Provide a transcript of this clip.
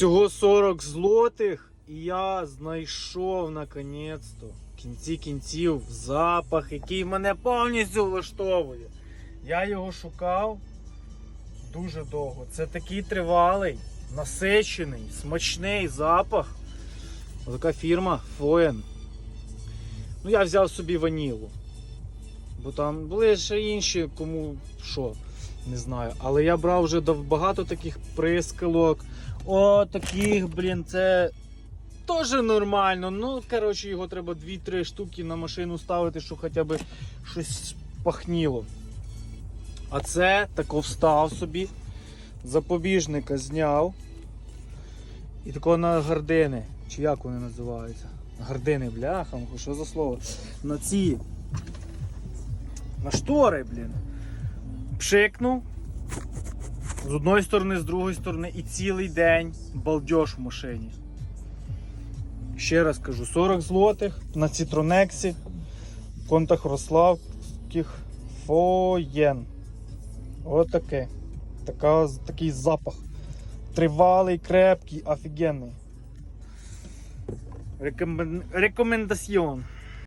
Всього 40 злотих, і я знайшов наконець-то в кінці кінців запах, який мене повністю влаштовує. Я його шукав дуже довго. Це такий тривалий, насичений, смачний запах. Така фірма Фоен. Ну, я взяв собі ванілу. Бо там були ще інші, кому що, не знаю. Але я брав вже багато таких прискалок. О, таких, блін, це теж нормально. Ну, коротше, його треба 2-3 штуки на машину ставити, щоб хоча б щось пахніло. А це тако встав собі, запобіжника зняв. І такого на гардини. Чи як вони називаються? Гардини, бляха, що за слово? На ці. На штори, блін. Пшикнув. З одної сторони, з другої сторони, і цілий день балдеж в машині. Ще раз кажу, 40 злотих на Цитронексі, контах Рославських Фоєн. Отаке. Така, такий запах. Тривалий, крепкий, офігенний. Рекомен... Рекомендаціон.